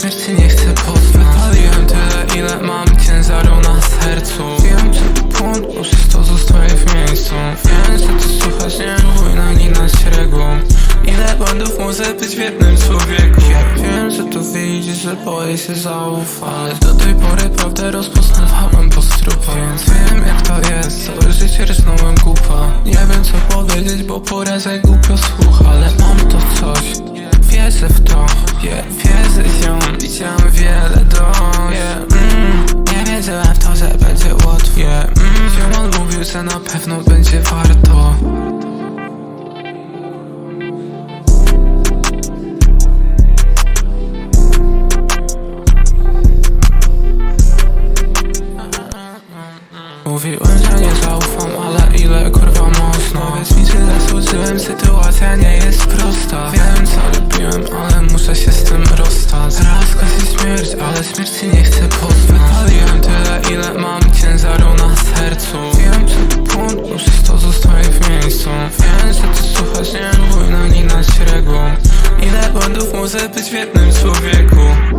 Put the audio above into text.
śmierci nie chcę pozbyć Paliłem tyle ile mam ciężaru na sercu. Wiem, czy punkt użyć to zostaje w miejscu. Wiem, że ty słuchasz, nie próbuj na reguł Ile bandów może być w jednym człowieku? Ja wiem, że tu wyjdzie, że boję się zaufać. Do tej pory prawdę rozpoznawałem po strupach Więc wiem jak to jest, całe życie rysnąłem głupa. Nie wiem co powiedzieć, bo porażek głupio słucha Ale mam to coś, wierzę w to, yeah. Że na pewno będzie warto. Mówiłem, że nie zaufam, ale ile kurwa można? Powiedz mi, czy zasłużyłem, sytuacja nie jest prosta. Wiem co robiłem, ale muszę się z tym rozstać. Raz i śmierć, ale śmierci nie chcę poznać błędów muszę być w jednym człowieku.